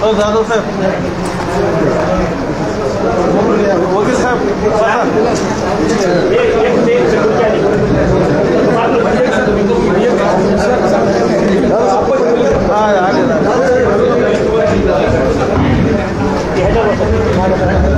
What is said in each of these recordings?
हो जाधव साहेब वकील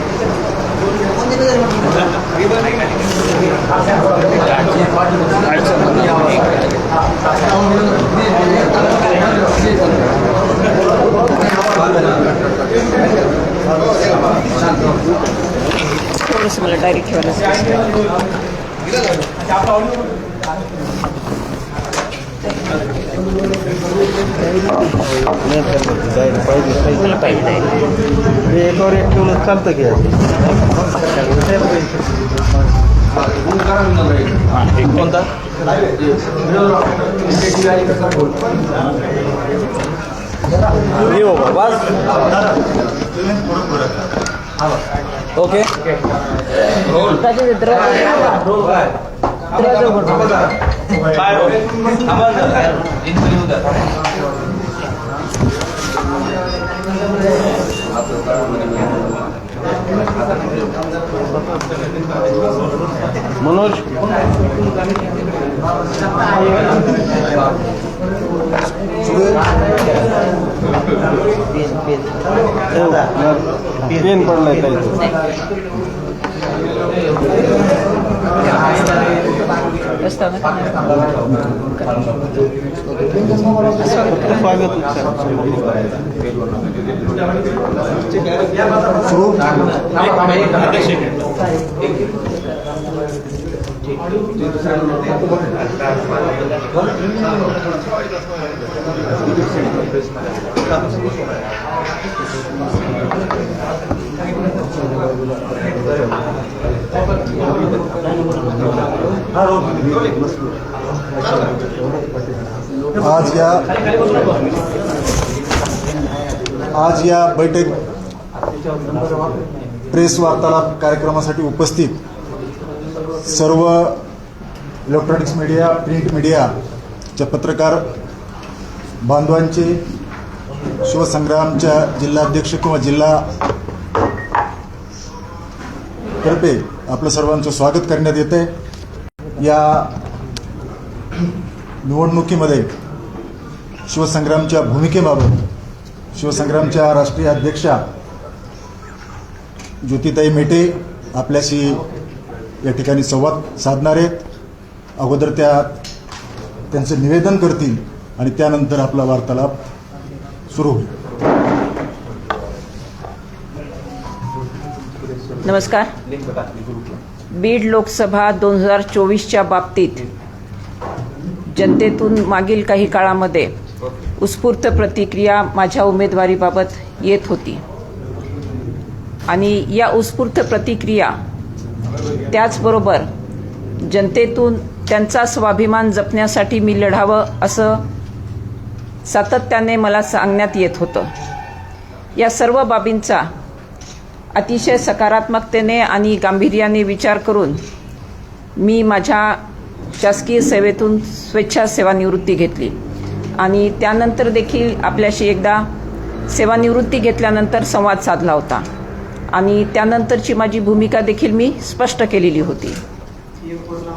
थोडंसं मला डायरेक्ट ठेवायला मला पाहिजे एकावर एक ठेवलं चालतं की. कोणता हो बस ओके राजेंद्र, दरवाजा दरवाजा उघड. मनोज पेन पडलाय काही रस्ता ना? स्वागत आज या आज या बैठक प्रेस वार्तालाप कार्यक्रमासाठी उपस्थित सर्व इलेक्ट्रॉनिक्स मीडिया प्रिंट मीडियाच्या पत्रकार बांधवांचे शिवसंग्रामच्या जिल्हाध्यक्ष किंवा जिल्हा तर्फे आपलं सर्वांचं स्वागत करण्यात येते या निवडणुकीमध्ये शिवसंग्रामच्या भूमिकेबाबत शिवसंग्रामच्या राष्ट्रीय अध्यक्षा ज्योतिताई मेटे आपल्याशी या ठिकाणी संवाद साधणार आहेत. अगोदर त्या त्यांचं निवेदन करतील आणि त्यानंतर आपला वार्तालाप सुरू होईल. नमस्कार. बीड लोकसभा दोन हजार चोवीसच्या बाबतीत जनतेतून मागील काही काळामध्ये उत्स्फूर्त प्रतिक्रिया माझ्या उमेदवारीबाबत येत होती. आणि या उत्स्फूर्त प्रतिक्रिया त्याचबरोबर जनतेतून त्यांचा स्वाभिमान जपण्यासाठी मी लढावं असं सातत्याने मला सांगण्यात येत होतं. या सर्व बाबींचा अतिशय सकारात्मकतेने आणि गांभीर्याने विचार करून मी माझ्या शासकीय सेवेतून स्वेच्छा सेवानिवृत्ती घेतली. आणि त्यानंतर देखील आपल्याशी एकदा सेवानिवृत्ती घेतल्यानंतर संवाद साधला होता. आणि त्यानंतरची माझी भूमिका देखील मी स्पष्ट केलेली होती.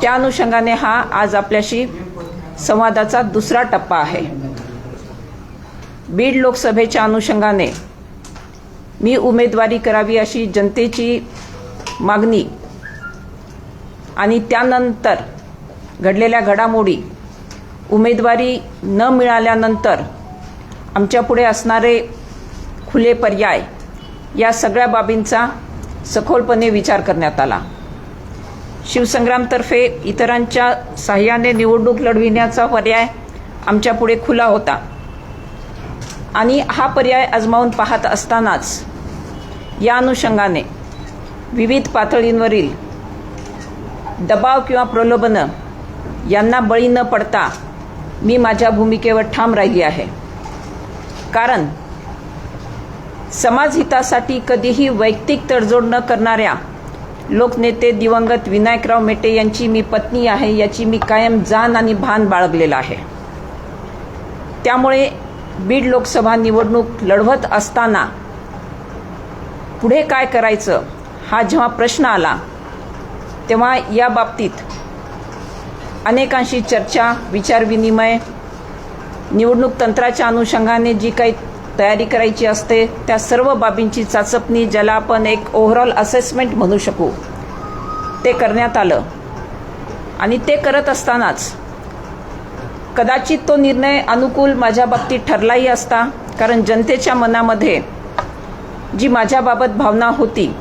त्या अनुषंगाने हा आज आपल्याशी संवादाचा दुसरा टप्पा आहे. बीड लोकसभेच्या अनुषंगाने मी उमेदवारी करावी अशी जनतेची मागणी. आणि त्यानंतर घडलेल्या घडामोडी उमेदवारी न मिळाल्यानंतर आमच्यापुढे असणारे खुले पर्याय या सगळ्या बाबींचा सखोलपणे विचार करण्यात आला. शिवसंग्रामतर्फे इतरांच्या सहाय्याने निवडणूक लढविण्याचा पर्याय आमच्यापुढे खुला होता. आणि हा पर्याय आजमावून पाहत असतानाच या अनुषंगाने विविध पातळींवरील दबाव किंवा प्रलोभनं यांना बळी न पडता मी माझ्या भूमिकेवर ठाम राहिली आहे. कारण समाजहितासाठी कधीही वैयक्तिक तडजोड न करणाऱ्या लोकनेते दिवंगत विनायकराव मेटे यांची मी पत्नी आहे याची मी कायम जाण आणि भान बाळगलेलं आहे. त्यामुळे बीड लोकसभा निवडणूक लढवत असताना पुढे काय करायचं हा जेव्हा प्रश्न आला तेव्हा या बाबतीत अनेकांशी चर्चा विचारविनिमय निवडणूक तंत्राच्या अनुषंगाने जी काही तयारी करायची असते त्या सर्व बाबींची चाचपणी ज्याला आपण एक ओव्हरऑल असेसमेंट म्हणू शकू ते करण्यात आलं. आणि ते करत असतानाच कदाचित तो निर्णय अनुकूल माझ्या बाबतीत ठरलाही असता कारण जनतेच्या मनामध्ये जी माझ्याबाबत भावना होती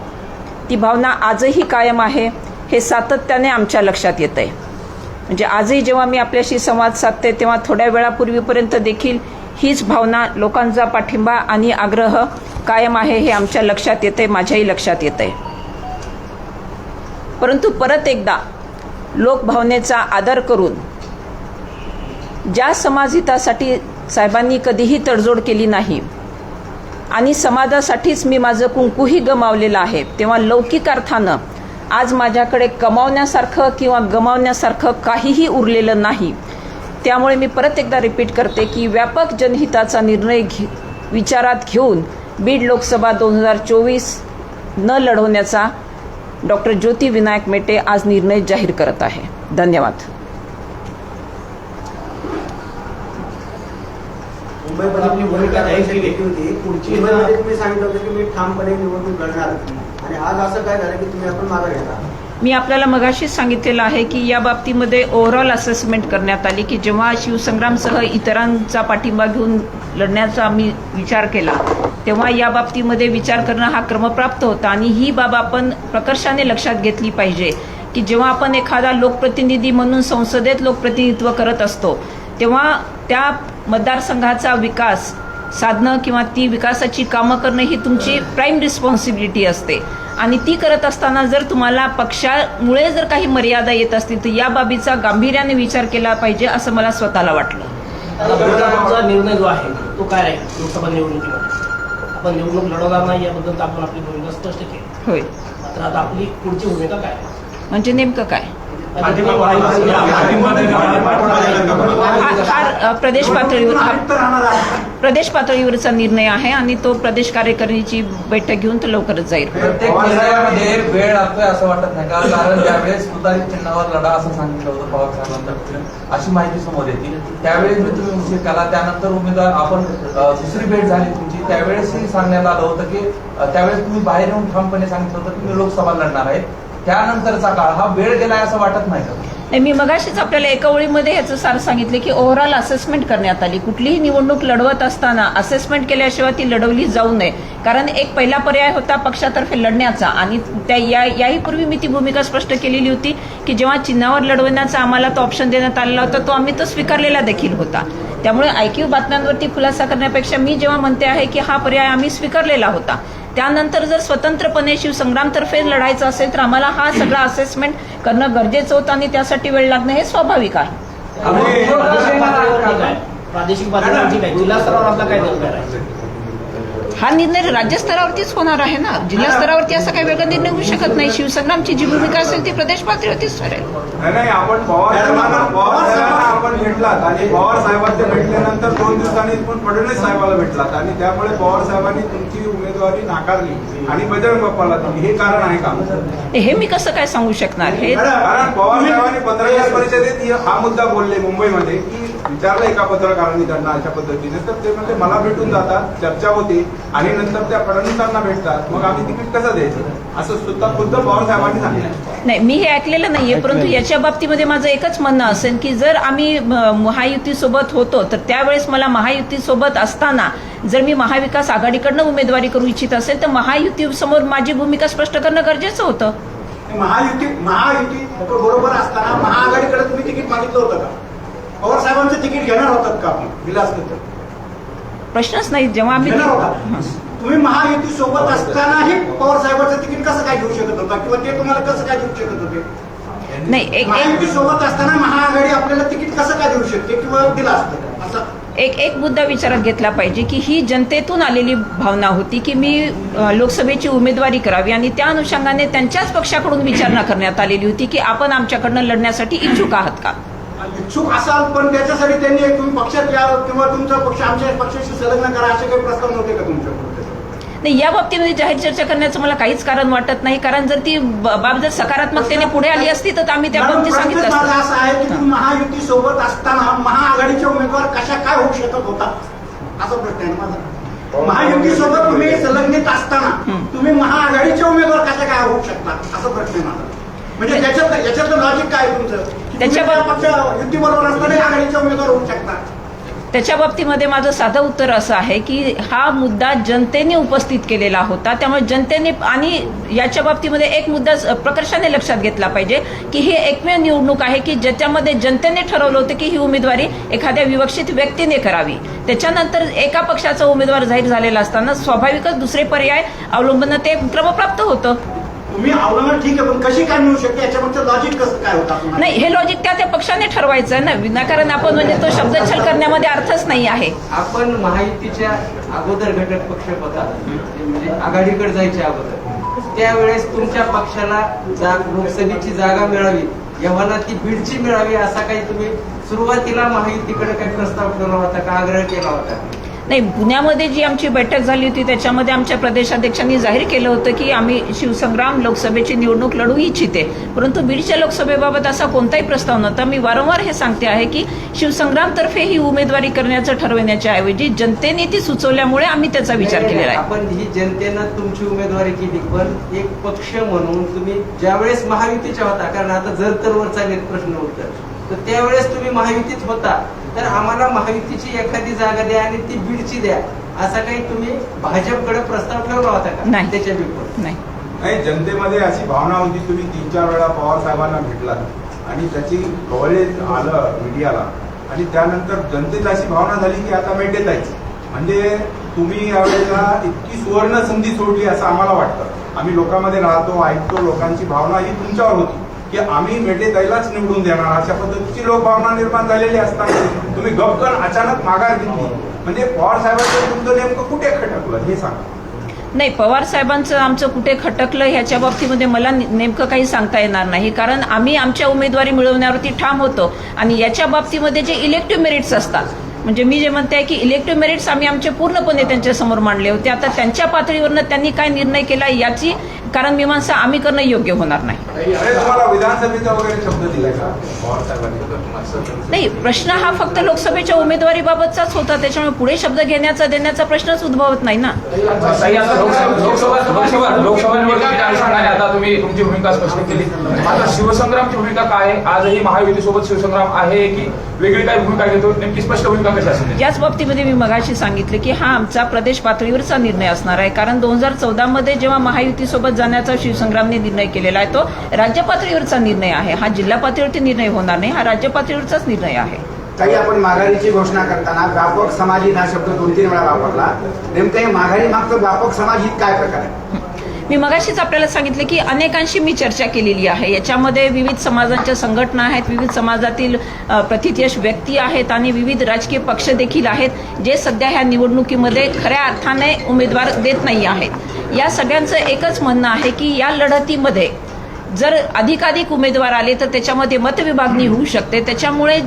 ती भावना आजही कायम आहे हे सातत्याने आमच्या लक्षात येत आहे म्हणजे आजही जेव्हा मी आपल्याशी संवाद साधते तेव्हा थोड्या वेळापूर्वीपर्यंत देखील हीच भावना लोकांचा पाठिंबा आणि आग्रह कायम आहे हे आमच्या लक्षात येते माझ्याही लक्षात येत आहे परंतु परत एकदा लोकभावनेचा आदर करून ज्या समाजहितासाठी साहेबांनी कधीही तडजोड केली नाही आणि समाजासाठीच मी माझं कुंकूही गमावलेलं आहे. तेव्हा लौकिक अर्थानं आज माझ्याकडे कमावण्यासारखं किंवा गमावण्यासारखं काहीही उरलेलं नाही. त्यामुळे मी परत एकदा रिपीट करते की व्यापक जनहिताचा निर्णय घे विचारात घेऊन बीड लोकसभा दोन हजार चोवीस न लढवण्याचा डॉक्टर ज्योती विनायक मेटे आज निर्णय जाहीर करत आहे. धन्यवाद. मुंबईमध्ये आपली भूमिका जाहीर केली होती. मुंबईमध्ये तुम्ही सांगितलं होतं की मी ठामपणे निवडणूक लढणार आणि आज असं काय झालं की तुम्ही आपण मागे घेता मी आपल्याला मगाशीच सांगितलेलं आहे की या बाबतीमध्ये ओव्हरऑल असेसमेंट करण्यात आली की जेव्हा शिवसंग्रामसह इतरांचा पाठिंबा घेऊन लढण्याचा आम्ही विचार केला तेव्हा या बाबतीमध्ये विचार करणं हा क्रमप्राप्त होता. आणि ही बाब आपण प्रकर्षाने लक्षात घेतली पाहिजे की जेव्हा आपण एखादा लोकप्रतिनिधी म्हणून संसदेत लोकप्रतिनिधित्व करत असतो तेव्हा त्या मतदारसंघाचा विकास साधणं किंवा ती विकासाची कामं करणं ही तुमची प्राईम रिस्पॉन्सिबिलिटी असते. आणि ती करत असताना जर तुम्हाला पक्षामुळे जर काही मर्यादा येत असतील तर या बाबीचा गांभीर्याने विचार केला पाहिजे असं मला स्वतःला वाटलं. निर्णय जो आहे तो काय राहील लोकसभा निवडणुकीमध्ये. आपण निवडणूक लढवणार नाही याबद्दल आपण आपली भूमिका स्पष्ट केली. होय. मात्र आता आपली पुढची भूमिका काय? म्हणजे नेमकं काय? प्रदेश पातळीवर प्रदेश पातळीवरचा निर्णय आहे आणि तो प्रदेश कार्यकारिणीची बैठक घेऊन तो लवकरच जाईल. प्रत्येक निर्णयामध्ये वेळ लागतोय असं वाटत नाही का? कारण त्यावेळेस सुधारित चिन्हावर लढा असं सांगितलं होतं पवार साहेबांतर्फे अशी माहिती समोर येते. त्यावेळेस मी तुम्ही उशीर केला त्यानंतर उमेदवार आपण दुसरी भेट झाली तुमची. त्यावेळेसही सांगण्यात आलं होतं की त्यावेळेस तुम्ही बाहेर येऊन ठामपणे सांगितलं होतं की मी लोकसभा लढणार आहे. त्यानंतरचा काळ हा वेळ गेलाय असं वाटत नाही का? नाही मी मगाशीच आपल्याला एका ओळीमध्ये ह्याचं सार सांगितले की ओव्हरऑल असेसमेंट करण्यात आली. कुठलीही निवडणूक लढवत असताना असेसमेंट केल्याशिवाय ती लढवली जाऊ नये. कारण एक पहिला पर्याय होता पक्षातर्फे लढण्याचा आणि त्या या याही पूर्वी मी ती भूमिका स्पष्ट केलेली होती की जेव्हा चिन्हावर लढवण्याचा आम्हाला तो ऑप्शन देण्यात आलेला होता तो आम्ही तो स्वीकारलेला देखील होता. त्यामुळे ऐकीव बातम्यांवरती खुलासा करण्यापेक्षा मी जेव्हा म्हणते आहे की हा पर्याय आम्ही स्वीकारलेला होता त्यानंतर जर स्वतंत्रपणे शिवसंग्रामतर्फे लढायचं असेल तर आम्हाला हा सगळा असेसमेंट करणं गरजेचं होतं आणि त्यासाठी वेळ लागणं हे स्वाभाविक आहे. प्रादेशिक जिल्हा स्तरावर आपला काय हा निर्णय राज्यस्तरावरतीच होणार आहे ना? जिल्हा स्तरावरती असा काही वेगळा निर्णय होऊ शकत नाही. शिवसंग्रामची जी भूमिका असेल ती प्रदेश पातळीवरतीच ठरेल. नाही नाही आपण पवार साहेबांना पवार साहेबांना आपण भेटलात आणि पवार भेटल्यानंतर दोन दिवसांनी पण फडणवीस साहेबाला भेटलात आणि त्यामुळे पवार साहेबांनी तुमची उमेदवारी नाकारली आणि बजरंग बाप्पाला दिली. हे कारण आहे का? हे मी कसं काय सांगू शकणार? हे कारण पवार साहेबांनी पत्रकार परिषदेत हे- हा मुद्दा बोलले मुंबईमध्ये की विचारलं एका पत्रकारांनी त्यांना अशा पद्धतीने तर ते म्हणजे मला भेटून जातात चर्चा होती आणि नंतर त्या फडणवीसांना भेटतात मग आम्ही तिकीट कसं द्यायचं? असं सुद्धा खुद्द पवार साहेबांनी सांगितलं. नाही मी हे ऐकलेलं नाहीये परंतु याच्या बाबतीमध्ये माझं एकच म्हणणं असेल की जर आम्ही म, महायुतीसोबत होतो तर त्यावेळेस मला महायुतीसोबत असताना जर मी महाविकास आघाडीकडनं उमेदवारी करू इच्छित असेल तर महायुतीसमोर माझी भूमिका स्पष्ट करणं गरजेचं होतं. महायुती महायुती बरोबर असताना महाआघाडीकडे तुम्ही तिकीट मागितलं होतं का? पवार साहेबांचं तिकीट घेणार होतात का आपण? तर प्रश्नच नाही जेव्हा आम्ही घेणार होता. तुम्ही महायुती सोबत असतानाही पवार साहेबांचं तिकीट कसं काय घेऊ शकत होता? किंवा ते तुम्हाला कसं काय देऊ शकत होते? नाही महायुती सोबत असताना महाआघाडी आपल्याला तिकीट कसं काय देऊ शकते किंवा दिलं असतं असं. एक एक मुद्दा विचारात घेतला पाहिजे की ही जनतेतून आलेली भावना होती की मी लोकसभेची उमेदवारी करावी आणि त्या अनुषंगाने त्यांच्याच पक्षाकडून विचारणा करण्यात आलेली होती की आपण आमच्याकडनं लढण्यासाठी इच्छुक आहात का? इच्छुक असाल पण त्याच्यासाठी त्यांनी तुम्ही पक्षात या किंवा तुमचा पक्ष आमच्या पक्षाशी संलग्न करा असे काही प्रस्ताव नव्हते का तुमच्याकडून नाही या बाबतीमध्ये जाहीर चर्चा करण्याचं मला काहीच कारण वाटत नाही. कारण जर ती बाब जर सकारात्मकतेने पुढे आली असती तर आम्ही त्या बाबतीत सांगितलं माझा असा आहे की तुम्ही महायुती सोबत असताना महाआघाडीचे उमेदवार कशा काय होऊ शकत होता? असा प्रश्न आहे माझा. महायुती सोबत तुम्ही संलग्नित असताना तुम्ही महाआघाडीचे उमेदवार कशा काय होऊ शकता? असा प्रश्न आहे माझा. म्हणजे त्याच्यात याच्यातलं लॉजिक काय तुमचं? त्याच्या बाबतीमध्ये माझं साधं उत्तर असं आहे की हा मुद्दा जनतेने उपस्थित केलेला होता. त्यामुळे जनतेने आणि याच्या बाबतीमध्ये एक मुद्दा प्रकर्षाने लक्षात घेतला पाहिजे की ही एकमेव निवडणूक आहे की ज्याच्यामध्ये जनतेने ठरवलं होतं की ही उमेदवारी एखाद्या विवक्षित व्यक्तीने करावी. त्याच्यानंतर एका पक्षाचा उमेदवार जाहीर झालेला असताना स्वाभाविकच दुसरे पर्याय अवलंबन ते क्रमप्राप्त होतं. तुम्ही अवलंबन ठीक आहे पण कशी काय मिळू शकते? याच्यामध्ये लॉजिक कसं काय होता तुम्हाला? नाही हे लॉजिक त्या त्या पक्षाने ठरवायचं आहे ना. विनाकारण आपण म्हणजे तो शब्दछल करण्यामध्ये अर्थच नाही आहे. आपण महायुतीच्या अगोदर घटक पक्ष होता म्हणजे आघाडीकडे जायच्या अगोदर. त्यावेळेस तुमच्या पक्षाला लोकसभेची जागा मिळावी. यव्हाना ती बीडची मिळावी असा काही तुम्ही सुरुवातीला महायुतीकडे काही प्रस्ताव ठेवला होता का? आग्रह केला होता? नाही पुण्यामध्ये जी आमची बैठक झाली होती त्याच्यामध्ये आमच्या प्रदेशाध्यक्षांनी जाहीर केलं होतं की आम्ही शिवसंग्राम लोकसभेची निवडणूक लढू इच्छिते. परंतु बीडच्या लोकसभेबाबत असा कोणताही प्रस्ताव नव्हता. मी वारंवार हे सांगते आहे की शिवसंग्रामतर्फे ही उमेदवारी करण्याचं ठरवण्याच्या ऐवजी जनतेने ती सुचवल्यामुळे आम्ही त्याचा विचार केलेला आहे. आपण ही जनतेनं तुमची उमेदवारी केली पण एक पक्ष म्हणून तुम्ही ज्यावेळेस महायुतीच्या होता कारण आता जर तर वर चालेल प्रश्न उत्तर तर त्यावेळेस तुम्ही महायुतीत होता. तर आम्हाला महायुतीची एखादी जागा द्या आणि ती बीडची द्या. असा काही तुम्ही भाजपकडे प्रस्ताव ठेवला होता का? नाही. त्याच्या विरुद्ध नाही. नाही जनतेमध्ये अशी भावना होती तुम्ही तीन चार वेळा पवार साहेबांना भेटलात. आणि त्याची कव्हरेज आलं मीडियाला. आणि त्यानंतर जनतेत अशी भावना झाली की आता मेटेत जायची. म्हणजे तुम्ही यावेळेला इतकी सुवर्ण संधी सोडली असं आम्हाला वाटतं. आम्ही लोकांमध्ये राहतो ऐकतो लोकांची भावना ही तुमच्यावर होती. की आम्ही मेटे दैलाच निवडून देणार. अशा पद्धतीची लोकभावना निर्माण झालेली असताना तुम्ही गपकन अचानक माघार घेतली. म्हणजे पवार साहेबांचं तुमचं नेमकं कुठे खटकलं? हे सांगा. नाही पवार साहेबांचं आमचं कुठे खटकलं ह्याच्या बाबतीमध्ये मला नेमकं काही सांगता येणार नाही. कारण आम्ही आमच्या उमेदवारी मिळवण्यावरती ठाम होतो. आणि याच्या बाबतीमध्ये जे इलेक्टिव्ह मेरिट्स असतात म्हणजे मी जे म्हणते आहे की इलेक्टिव्ह मेरिट्स आम्ही आमचे पूर्णपणे त्यांच्यासमोर मांडले होते. आता त्यांच्या पातळीवरनं त्यांनी काय निर्णय केला याची कारण मीमांसा आम्ही करणं योग्य होणार नाही. अरे तुम्हाला विधानसभेचा वगैरे शब्द दिलाय का? पवार साहेबांनी नाही प्रश्न हा फक्त लोकसभेच्या उमेदवारीबाबतचाच होता. त्याच्यामुळे पुढे शब्द घेण्याचा देण्याचा प्रश्नच उद्भवत नाही ना. ताई, आता लोकसभा लोकसभा लोकसभा लोकसभा निवडणुकीच्या अनुषंगाने आता तुम्ही तुमची भूमिका स्पष्ट केली आता शिवसंग्रामची भूमिका काय आहे? आजही महायुतीसोबत शिवसंग्राम आहे की वेगळी काय भूमिका घेतो? नेमकी स्पष्ट भूमिका कशी असेल? याच बाबतीमध्ये मी मगाशी सांगितलं की हा आमचा प्रदेश पातळीवरचा निर्णय असणार आहे. कारण दोन हजार चौदा मध्ये जेव्हा महायुतीसोबत जाण्याचा शिवसंग्रामने निर्णय केलेला आहे. तो राज्य पातळीवरचा निर्णय आहे. हा जिल्हा पातळीवरती निर्णय होणार नाही. हा राज्य पातळीवरचाच निर्णय आहे. काही आपण माघारीची घोषणा करताना व्यापक समाजित हा शब्द दोन तीन वेळा वापरला. नेमकं हे माघारी मागचं व्यापक समाजित काय प्रकार आहे? मी मगाशीच आपल्याला सांगितलं की अनेकांशी मी चर्चा केलेली आहे. याच्यामध्ये विविध समाजांच्या संघटना आहेत विविध समाजातील प्रतिथयश व्यक्ती आहेत आणि विविध राजकीय पक्ष देखील आहेत जे सध्या ह्या निवडणुकीमध्ये खऱ्या अर्थाने उमेदवार देत नाही आहेत. या सगळ्यांचं एकच म्हणणं आहे की या लढतीमध्ये जर अधिकाधिक उमेदवार आले तर त्याच्यामध्ये मतविभागणी होऊ शकते. त्याच्यामुळे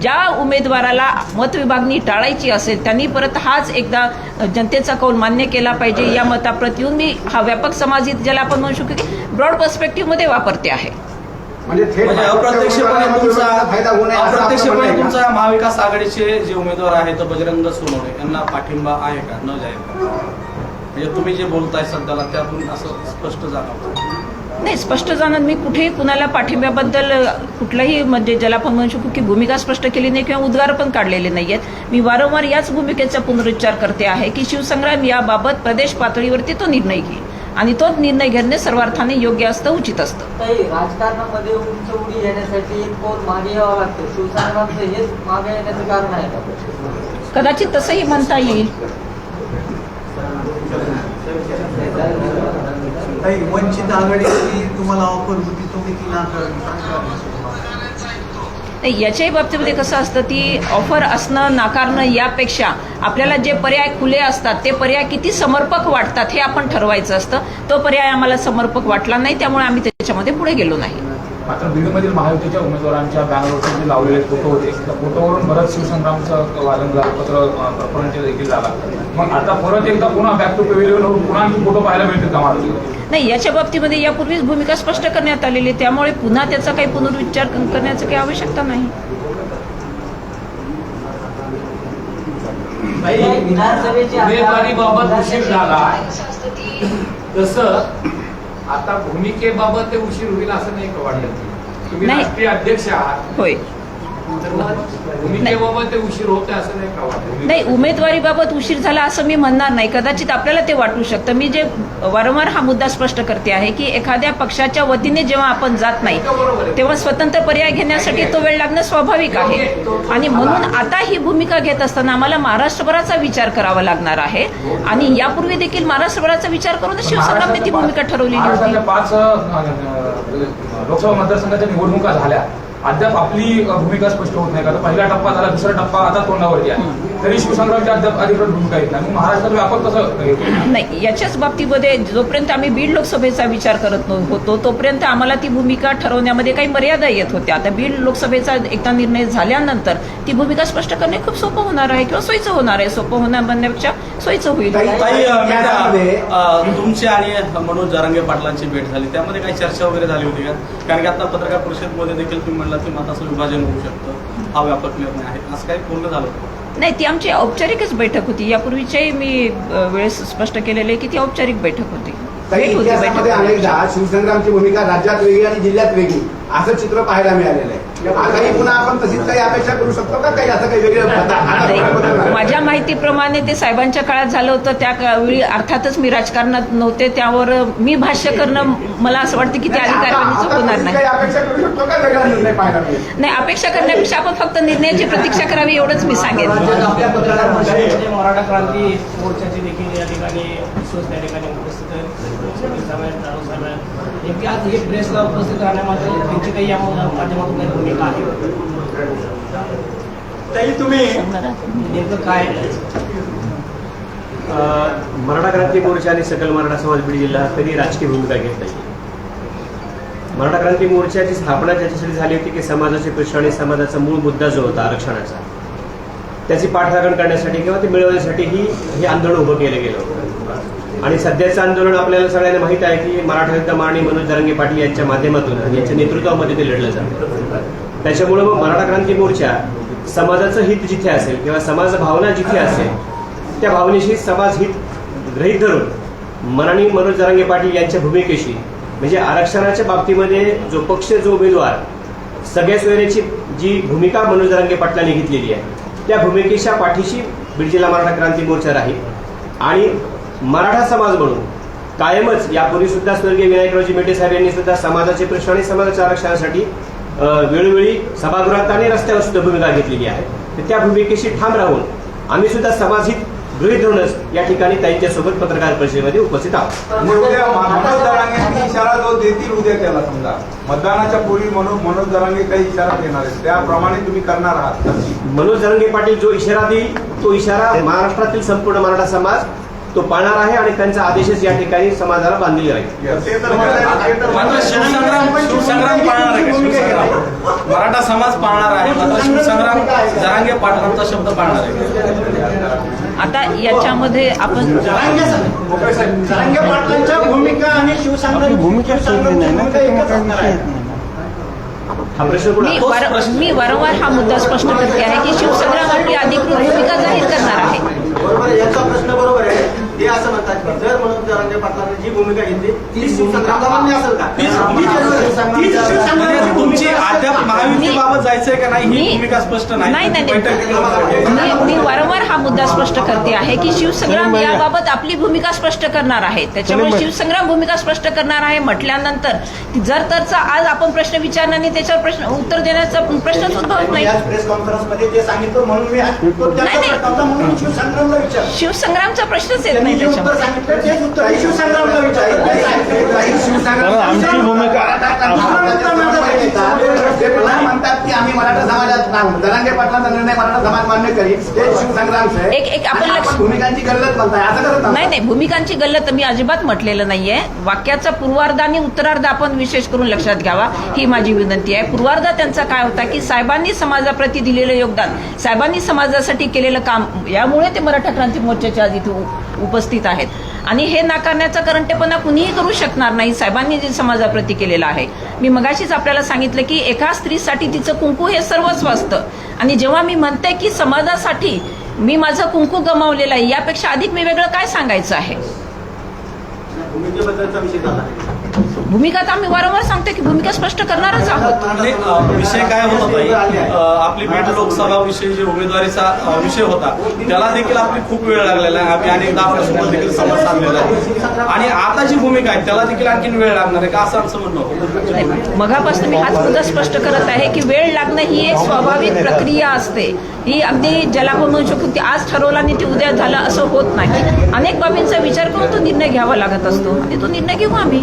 ज्या उमेदवाराला मतविभागणी टाळायची असेल त्यांनी परत हाच एकदा जनतेचा कौल मान्य केला पाहिजे. या मताप्रत येऊन मी हा व्यापक समाजित ज्याला आपण म्हणू शकतो की ब्रॉड पर्स्पेक्टिव्हमध्ये वापरते आहे. म्हणजे म्हणजे अप्रत्यक्षपणे तुमचा अप्रत्यक्षपणे? तुमचा महाविकास आघाडीचे जे उमेदवार आहेत बजरंग सोनवणे यांना पाठिंबा आहे का? न जाहीर म्हणजे तुम्ही जे बोलताय सध्याला त्यातून असं स्पष्ट जाणवतं. नाही स्पष्ट जाणं मी कुठेही कुणाला पाठिंब्याबद्दल कुठलाही म्हणजे ज्याला आपण म्हणू शकू की भूमिका स्पष्ट केली नाही किंवा उद्गार पण काढलेले नाही आहेत मी वारंवार याच भूमिकेचा पुनरुच्चार करते आहे की शिवसंग्राम याबाबत प्रदेश पातळीवरती तो निर्णय घेईल. आणि तोच निर्णय घेणे सर्वार्थाने योग्य असतं उचित असतं. राजकारणामध्ये उंच उडी येण्यासाठी एक पाऊल मागे यावं लागतं? शिवसेनाचं हेच मागे येण्याचं कारण आहे कदाचित तसंही म्हणता येईल. काही वंचित आघाडीची तुम्हाला ऑफर होती तुम्ही ती नाकारली नाही याच्याही बाबतीमध्ये कसं असतं ती ऑफर असणं नाकारणं यापेक्षा आपल्याला जे पर्याय खुले असतात ते पर्याय किती समर्पक वाटतात हे आपण ठरवायचं असतं. तो पर्याय आम्हाला समर्पक वाटला नाही त्यामुळे आम्ही त्याच्यामध्ये पुढे गेलो नाही. मात्र बीडमधील महायुतीच्या उमेदवारांच्या बँगलोरचे जे लावलेले फोटो होते त्या फोटोवरून बरंच शिवसंग्रामचं वादन झालं पत्र प्रकरणचे देखील झाला. मग आता परत एकदा पुन्हा बॅक टू पेव्हिलियन होऊन पुन्हा फोटो पाहायला मिळतील का महाराष्ट्रात नाही याच्या बाबतीमध्ये यापूर्वीच भूमिका स्पष्ट करण्यात आलेली आहे. त्यामुळे पुन्हा त्याचा काही पुनर्विचार करण्याची काही आवश्यकता नाही. विधानसभेची उमेदवारीबाबत उशीर झाला. तसं आता भूमिकेबाबत ते उशीर होईल असं नाही का वाटत तुम्ही. राष्ट्रीय अध्यक्ष आहात. होय. नाही उमेदवारीबाबत उशीर झाला असं मी म्हणणार नाही. कदाचित आपल्याला ते वाटू शकतं. मी जे वारंवार हा मुद्दा स्पष्ट करते आहे की एखाद्या पक्षाच्या वतीने जेव्हा आपण जात नाही तेव्हा स्वतंत्र पर्याय घेण्यासाठी तो वेळ लागणं स्वाभाविक आहे. आणि म्हणून आता ही भूमिका घेत असताना आम्हाला महाराष्ट्रभराचा विचार करावा लागणार आहे. आणि यापूर्वी देखील महाराष्ट्रभराचा विचार करून शिवसंग्रामने ती भूमिका ठरवलेली होती. पाच लोकसभा मतदारसंघाच्या निवडणुका झाल्या. अद्याप आपली भूमिका स्पष्ट होत नाही. कारण पहिला टप्पा झाला दुसरा टप्पा आता तोंडावरती आहे. तरी शिवसंग्रामची अद्याप अधिकृत भूमिका येत नाही. महाराष्ट्रात व्यापक कसं नाही याच्याच बाबतीमध्ये जोपर्यंत आम्ही बीड लोकसभेचा विचार करत होतो तोपर्यंत आम्हाला ती भूमिका ठरवण्यामध्ये काही मर्यादा येत होत्या. आता बीड लोकसभेचा एकदा निर्णय झाल्यानंतर ती भूमिका स्पष्ट करणे खूप सोपं होणार आहे किंवा सोयीचं होणार आहे. सोपं होण्या बनण्यापेक्षा सोयीचं होईल अ, अ, तुमची आणि मनोज जरांगे पाटलांची भेट झाली. त्यामध्ये काही चर्चा वगैरे झाली होती का? कारण की आता पत्रकार परिषदेमध्ये देखील तुम्ही म्हणला की मताचं विभाजन होऊ शकतं. हा व्यापक निर्णय आहे. असं काही पूर्ण झालं होतं? नाही ती आमची औपचारिकच बैठक होती. यापूर्वीच्याही मी अ, वेळेस स्पष्ट केलेले की ती औपचारिक बैठक होती. काही भेट होती इतिहासामध्ये बैठक अनेकदा शिवसंग्रामची भूमिका राज्यात वेगळी आणि जिल्ह्यात वेगळी असं चित्र पाहायला मिळालेलं आहे. पुन्हा आपण तशीच काही अपेक्षा करू शकतो का? काही असं काही वेगळं. माझ्या माहितीप्रमाणे ते साहेबांच्या काळात झालं होतं. त्या वेळी अर्थातच मी राजकारणात नव्हते. त्यावर मी भाष्य करणं मला असं वाटतं की त्या अधिकाऱ्यांनी तशी नाही. काही अपेक्षा करू शकतो का? वेगळा निर्णय पाहायला मिळेल नाही अपेक्षा करण्यापेक्षा आपण फक्त निर्णयाची प्रतीक्षा करावी एवढंच मी सांगेन. आपल्या पत्रकार मराठा क्रांती मोर्चाचे देखील या ठिकाणी उपस्थित आज हे प्रेसला उपस्थित राहण्यामागे त्यांची काही या माध्यमातून काही भूमिका आहे. ताई तुम्ही नेमकं काय मराठा क्रांती मोर्चा आणि सकल मराठा समाज बीड जिल्हा कधी राजकीय भूमिका घेत नाही मराठा क्रांती मोर्चाची स्थापना ज्याच्यासाठी झाली होती की समाजाचे प्रश्न आणि समाजाचा मूळ मुद्दा जो होता आरक्षणाचा त्याची पाठराखण करण्यासाठी किंवा ते मिळवण्यासाठी ही हे आंदोलन उभं केलं गेलं होतं. आणि सध्याचं आंदोलन आपल्याला सगळ्यांना माहीत आहे की मराठा युद्ध मारणी मनोज जरंगे पाटील यांच्या माध्यमातून आणि यांच्या नेतृत्वामध्ये ते लढलं जातं. त्याच्यामुळं मग मराठा क्रांती मोर्चा समाजाचं हित जिथे असेल किंवा समाज भावना जिथे असेल त्या भावनेशी समाज हित ग्रहित धरून मनानी मनोज जरांगे पाटील यांच्या भूमिकेशी म्हणजे आरक्षणाच्या बाबतीमध्ये जो पक्ष जो उमेदवार सगळ्या सोयऱ्याची जी भूमिका मनोज जरांगे पाटलांनी घेतलेली आहे त्या भूमिकेच्या पाठीशी बीड जिल्हा मराठा क्रांती मोर्चा राहील. आणि मराठा समाज म्हणून कायमच यापूर्वी सुद्धा स्वर्गीय विनायकरावजी मेटे साहेब यांनी सुद्धा समाजाचे प्रश्न आणि समाजाच्या आरक्षणासाठी वेळोवेळी सभागृहात आणि रस्त्यावर सुद्धा भूमिका घेतलेली आहे. तर त्या भूमिकेशी ठाम राहून आम्ही सुद्धा समाजहित गृहीत धरूनच या ठिकाणी त्यांच्यासोबत पत्रकार परिषदेमध्ये उपस्थित आहोत. मनोज दरांगे इशारा जो देतील उद्या त्याला समजा. मतदानाच्या पूर्वी मनोज मनोज दरांगे काही इशारा देणार आहेत. त्याप्रमाणे तुम्ही करणार आहात. मनोज जरंगे पाटील जो इशारा देईल तो इशारा महाराष्ट्रातील संपूर्ण मराठा समाज तो पाळणार आहे आणि त्यांचा आदेशच या ठिकाणी समाजाला बांधलेला राहील ते तर ते तर- मात्र शिवसंग्राम शिवसंग्राम पाळणार आहे का? शिवसंग्राम. मराठा समाज पाळणार आहे. मात्र शिवसंग्राम जरांगे पाटलांचा शब्द पाळणार आहे. आता याच्यामध्ये आपण जरांगे जरांगे पाटलांच्या भूमिका आणि शिवसंग्राम भूमिका मी वारंवार हा मुद्दा स्पष्ट करते आहे की शिवसंग्राम आपली अधिकृत भूमिका जाहीर करणार आहे. बरोबर आहे, प्रश्न बरोबर आहे. ते असं म्हणतात की जर मनोज जरांगे पाटलांनी जी भूमिका घेतली ती शिवसंग्रामला मान्य असेल का? तुमची अद्याप? महायुतीबाबत जायचंय का नाही ही भूमिका स्पष्ट नाही, नाही नाही, मी वारंवार हा मुद्दा स्पष्ट करते आहे की शिवसंग्राम याबाबत आपली भूमिका स्पष्ट करणार आहे. त्याच्यामुळे शिवसंग्राम भूमिका स्पष्ट करणार आहे म्हटल्यानंतर जर तरचा आज आपण प्रश्न विचारणार आणि त्याच्यावर प्रश्न उत्तर देण्याचा प्रश्नच उद्भवत नाही. आज प्रेस कॉन्फरन्समध्ये जे सांगितलं म्हणून मी नाही, नाही. प्रश्न म्हणून शिवसंग्रामचा प्रश्नच येत त्यांनी नाही. आमची भूमिका ते मला म्हणतात की आम्ही मराठा समाजात जरांगे पाटलांचा निर्णय मराठा समाज मान्य करील ते शिवसंग्रामचं आहे एक- एक आपण भूमिकांची गल्लत म्हणताय असं करत नाही नाही भूमिकांची गल्लत मी अजिबात म्हटलेलं नाहीये. वाक्याचा पूर्वार्ध आणि उत्तरार्ध आपण विशेष करून लक्षात घ्यावा. ही माझी विनंती आहे. पूर्वार्ध त्यांचा काय होता की साहेबांनी समाजाप्रती दिलेलं योगदान साहेबांनी समाजासाठी केलेलं काम यामुळे ते मराठा क्रांती मोर्चाच्या आज इथे उ- उपस्थित आहेत. आणि हे नाकारण्याचा करंटेपणा कुणीही करू शकणार नाही साहेबांनी जे समाजाप्रती केलेलं आहे. मी मगाशीच आपल्याला सांगितलं की एका स्त्रीसाठी तिचं कुंकू हे सर्वस्व असतं. आणि जेव्हा मी म्हणते की समाजासाठी मी माझं कुंकू गमावलेलं आहे यापेक्षा अधिक मी वेगळं काय सांगायचं आहे? भूमिका तर आम्ही वारंवार सांगतो की भूमिका स्पष्ट करणारच आहोत. अ, विषय काय होत अ, आपली पेठ लोकसभा विषयी जे उमेदवारीचा अ, विषय होता त्याला देखील आपली खूप वेळ लागलेला आहे. आम्ही अनेकदा आपल्यासोबत देखील संवाद साधलेला आहे. आणि आता जी भूमिका आहे त्याला देखील आणखीन वेळ लागणार आहे का असं आमचं म्हणणं होतं. नाही, मगापासून मी हाच मुद्दा स्पष्ट करत आहे की वेळ लागणं ही एक स्वाभाविक प्रक्रिया असते. ही अगदी ज्याला आपण म्हणू शकतो की आज ठरवलं आणि ते उद्या झालं असं होत नाही. अनेक बाबींचा विचार करून तो निर्णय घ्यावा लागत असतो. आणि तो निर्णय घेऊ आम्ही.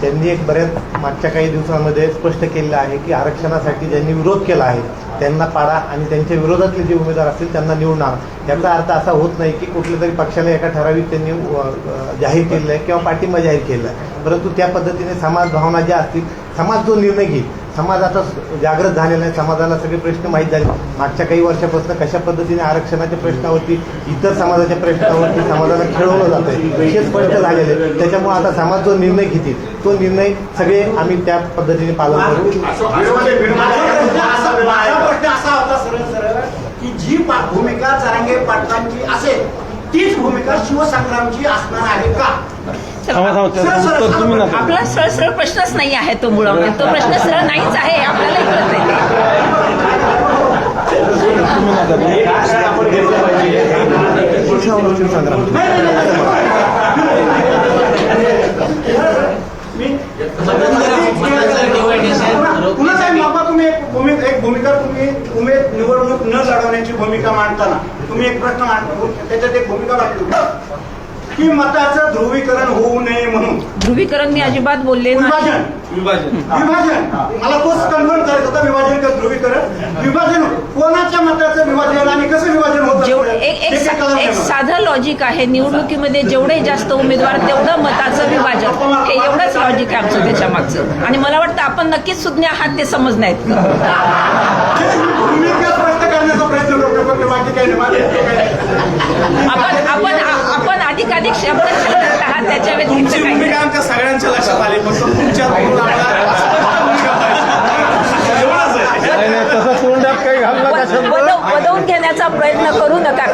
त्यांनी एक बऱ्याच मागच्या काही दिवसांमध्ये स्पष्ट केलेलं आहे की आरक्षणासाठी ज्यांनी विरोध केला आहे त्यांना पाडा आणि त्यांच्या विरोधातले जे उमेदवार असतील त्यांना निवडणार याचा अर्थ असा होत नाही की कुठल्या तरी पक्षाला एका ठराविक त्यांनी जाहीर केलेलं आहे किंवा पाठिंबा जाहीर केलेला आहे परंतु त्या पद्धतीने समाज भावना ज्या असतील समाज जो निर्णय घेईल समाज आता जागृत झालेला आहे समाजाला सगळे प्रश्न माहीत झाले मागच्या काही वर्षापासून कशा पद्धतीने आरक्षणाच्या प्रश्नावरती इतर समाजाच्या प्रश्नावरती समाजाला खेळवलं जात आहे हे स्पष्ट झालेलं आहे त्याच्यामुळे आता समाज जो निर्णय घेतील तो निर्णय सगळे आम्ही त्या पद्धतीने पालन करू माझा प्रश्न असा होता सरळ सरळ की जी पा- भूमिका जरांगे पाटलांची असेल तीच भूमिका शिवसंग्रामची असणार आहे का. आपला सरळ सरळ प्रश्नच नाही आहे तो मुळामध्ये. तो प्रश्न सरळ नाहीच आहे आपल्याला कळत एक भूमिका एक भूमिका तुम्ही उमेद निवडणूक न लढवण्याची भूमिका मांडताना तुम्ही एक प्रश्न मांड त्याच्यात एक भूमिका मांडली की मताचं ध्रुवीकरण ध्रुवीकरण मी अजिबात बोलले विभाजन. विभाजन. मला तोच कन्व्हर्ट करायचं होता विभाजन का ध्रुवीकरण. विभाजन कोणाच्या मताचं विभाजन आणि कसं विभाजन होतं? एक साधं लॉजिक आहे निवडणुकीमध्ये जेवढे जास्त उमेदवार तेवढं मताचं विभाजन. हे एवढंच लॉजिक आहे आमचं त्याच्या मागचं. आणि मला वाटतं आपण नक्कीच सुज्ञ आहात ते समज नाहीत स्पष्ट करण्याचा प्रयत्न करतो बाकी काही आपण आपण आधिकाधिक शब्द तुमची भूमिका आमच्या सगळ्यांच्या लक्षात आली. फक्त तुमच्या वदवून घेण्याचा प्रयत्न करू नका.